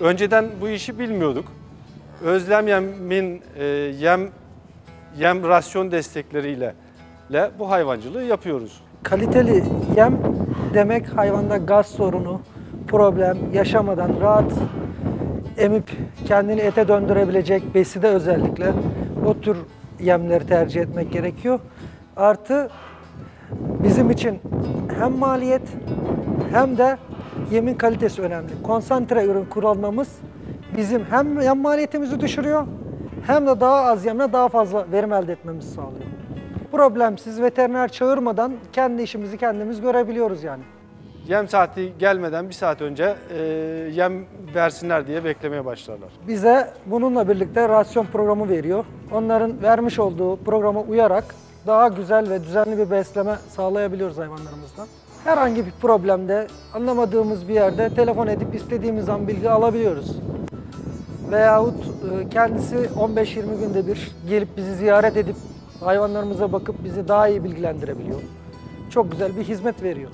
Önceden bu işi bilmiyorduk. Özlem Yem'in e, yem yem rasyon destekleriyle le bu hayvancılığı yapıyoruz. Kaliteli yem demek hayvanda gaz sorunu, problem yaşamadan rahat emip kendini ete döndürebilecek beside özellikle o tür yemleri tercih etmek gerekiyor. Artı bizim için hem maliyet hem de yemin kalitesi önemli. Konsantre ürün kullanmamız bizim hem yem maliyetimizi düşürüyor hem de daha az yemle daha fazla verim elde etmemizi sağlıyor. Problemsiz veteriner çağırmadan kendi işimizi kendimiz görebiliyoruz yani. Yem saati gelmeden bir saat önce e, yem versinler diye beklemeye başlarlar. Bize bununla birlikte rasyon programı veriyor. Onların vermiş olduğu programa uyarak daha güzel ve düzenli bir besleme sağlayabiliyoruz hayvanlarımızdan. Herhangi bir problemde anlamadığımız bir yerde telefon edip istediğimiz an bilgi alabiliyoruz. Veyahut e, kendisi 15-20 günde bir gelip bizi ziyaret edip hayvanlarımıza bakıp bizi daha iyi bilgilendirebiliyor. Çok güzel bir hizmet veriyor.